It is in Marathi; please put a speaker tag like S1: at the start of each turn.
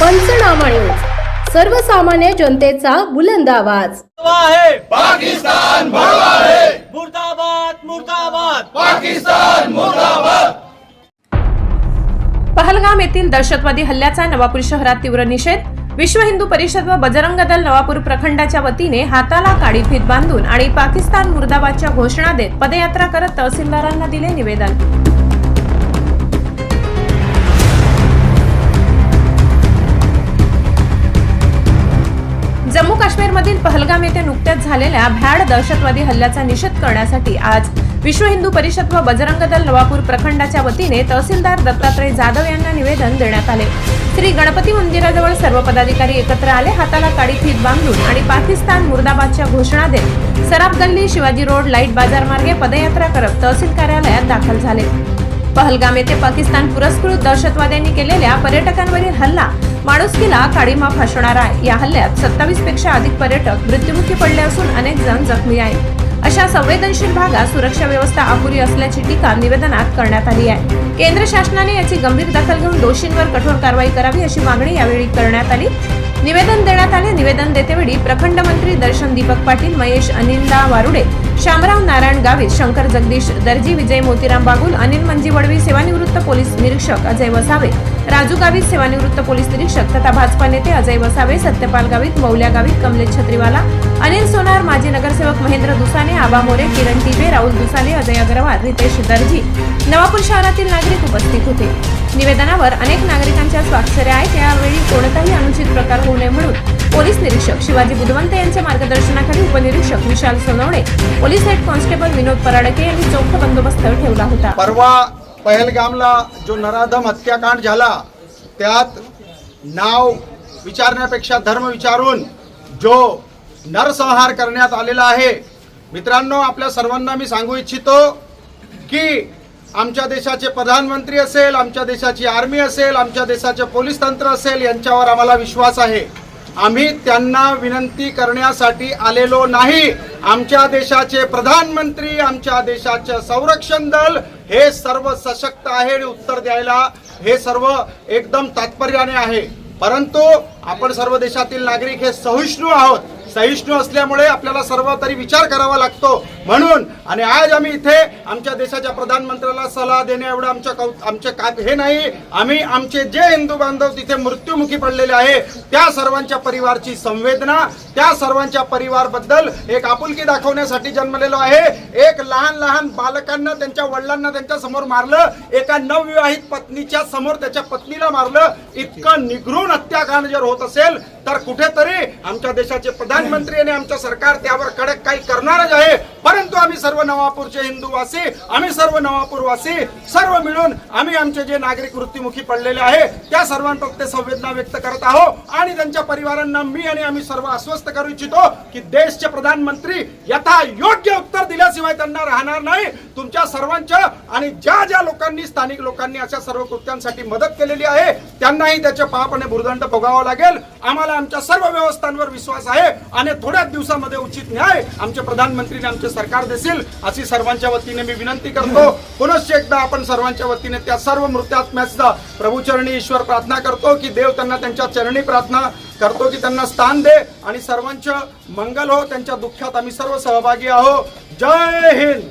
S1: पंचनामा न्यूज. सर्वसामान्य जनतेचा बुलंद आवाज.
S2: आहे
S3: पाकिस्तान
S2: मुर्दाबाद मुर्दाबाद।
S3: पाकिस्तान मुर्दाबाद।
S4: पहलगाम येथील दहशतवादी हल्ल्याचा नवापूर शहरात तीव्र निषेध. विश्व हिंदू परिषद व बजरंग दल नवापूर प्रखंडाच्या वतीने हाताला काळी फीत बांधून आणि पाकिस्तान मुर्दाबादच्या घोषणा देत पदयात्रा करत तहसीलदारांना दिले निवेदन. काश्मीरमधील पहलगाम येथे नुकत्याच झालेल्या भ्याड दहशतवादी हल्ल्याचा निषेध करण्यासाठी आज विश्व हिंदू परिषद व बजरंग दल नवापूर प्रखंडाच्या वतीने तहसीलदार दत्तात्रय जाधव यांना निवेदन देण्यात आले. श्री गणपती मंदिराजवळ सर्व पदाधिकारी एकत्र आले हाताला काळी फीत बांधून आणि पाकिस्तान मुर्दाबादच्या घोषणा देत सराफ गल्ली शिवाजी रोड लाइट बाजार मार्गे पदयात्रा करत तहसील कार्यालयात दाखल झाले. पहलगाम येथे पाकिस्तान पुरस्कृत दहशतवाद्यांनी केलेल्या पर्यटकांवरील हल्ला माणुसकीला काळीमा फासणार आहे. या हल्ल्यात सत्तावीसपेक्षा अधिक पर्यटक मृत्युमुखी पडले असून अनेक जण जखमी आहेत. अशा संवेदनशील भागात सुरक्षा व्यवस्था अपुरी असल्याची टीका निवेदनात करण्यात आली आहे. केंद्र शासनाने याची गंभीर दखल घेऊन दोषींवर कठोर कारवाई करावी अशी मागणी यावेळी करण्यात आली. निवेदन देण्यात आले. निवेदन देतेवेळी प्रखंड मंत्री दर्शन दीपक पाटील महेश अनिंदा वारुडे शामराव नारायण गावित शंकर जगदीश दर्जी विजय मोतीराम बागुल अनिल मंजी वडवी सेवानिवृत्त पोलीस निरीक्षक अजय वसावे राजू गावित सेवानिवृत्त पोलीस निरीक्षक तथा भाजपा नेते अजय वसावे सत्यपाल गावित मौल्या गावित कमलेश छत्रीवाला अनिल सोनार माजी नगरसेवक महेंद्र दुसाने आबा मोरे किरण टिबे राहुल दुसाने अजय अग्रवाल रितेश दर्जी नवापूर शहरातील नागरिक उपस्थित होते. निवेदनावर अनेक नागरिकांच्या स्वाक्षऱ्या आहेत. यावेळी कोणताही प्रकार होऊ नये म्हणून पोलीस निरीक्षक शिवाजी बुधवंत यांच्या मार्गदर्शनाखाली उपनिरीक्षक Vishal Sonawane police head constable Vinod Paradke यांनी चोख बंदोबस्त ठेवला होता.
S5: परवा पहलगामला जो नराधम हत्याकांड झाला त्यात नाव विचारण्यापेक्षा धर्म विचारून जो नरसंहार करण्यात आलेला आहे मित्रांनो आपल्या सर्वांना मी सांगू इच्छितो की आमच्या देशाचे प्रधानमंत्री असेल आमच्या देशाची आर्मी असेल आमच्या देशाचे पोलीस तंत्र असेल यांच्यावर आम्हाला विश्वास आहे. आम्ही त्यांना विनंती करण्यासाठी आलेलो नाही. आमच्या देशाचे प्रधानमंत्री आमच्या देशाचे संरक्षण दल हे सर्व सशक्त आहे आणि उत्तर द्यायला हे सर्व एकदम तात्पर्याने आहे. परंतु आपण सर्व देशातील नागरिक हे सहिष्णू आहोत. सहिष्णू असल्यामुळे आपल्याला सर्व तरी विचार करावा लागतो. म्हणून आणि आज आम्ही इथे आमच्या देशाच्या प्रधानमंत्र्याला सल्ला देणे एवढं आमच्या कौ आमचे का हे नाही. आम्ही आमचे जे हिंदू बांधव तिथे मृत्युमुखी पडलेले आहे त्या सर्वांच्या परिवारची संवेदना त्या सर्वांच्या परिवारबद्दल एक आपुलकी दाखवण्यासाठी जन्मलेलो आहे. एक लहान लहान बालकांना त्यांच्या वडिलांना त्यांच्यासमोर मारलं एका नवविवाहित पत्नीच्या समोर त्याच्या पत्नीला मारलं. इतकं निघरून हत्याकांड जर होत असेल तर कुठेतरी आमच्या देशाचे प्रधान प्रधानमंत्री आणि आमचं सरकार त्यावर कडक काही करणारच आहे. परंतु आम्ही सर्व नवापूरचे हिंदूवासी आम्ही सर्व नवापूरवासी सर्व मिळून आम्ही आमचे जे नागरिक वृत्तीमुखी पडलेले आहे त्या सर्वांप्रती संवेदना व्यक्त करत आहोत. आणि त्यांच्या परिवारांना मी आणि आम्ही सर्व आश्वस्त करू इच्छितो की देशचे प्रधानमंत्री यथा योग्य उत्तर दिल्याशिवाय त्यांना राहणार नाही. तुमच्या सर्वांच्या आणि ज्या ज्या लोकांनी स्थानिक लोकांनी अशा सर्व कृत्यांसाठी मदत केलेली आहे त्यांनाही त्याचे पाप आणि भुर्दंड भोगावा लागेल. आम्हाला आमच्या सर्व व्यवस्थांवर विश्वास आहे आणि थोड्याच दिवसामध्ये उचित न्याय आमचे प्रधानमंत्री आमचे सरकार देतील अशी सर्वांच्या वतीने मी विनंती करतो. पुनश्च एकदा आपण सर्वांच्या वतीने त्या सर्व मृत्यात्म्याचा प्रभूचरणी ईश्वर प्रार्थना करतो की देव त्यांना त्यांच्या चरणी प्रार्थना करतो की त्यांना स्थान दे आणि सर्वांचं मंगल हो त्यांच्या दुःखात आम्ही सर्व सहभागी आहो. जय हिंद.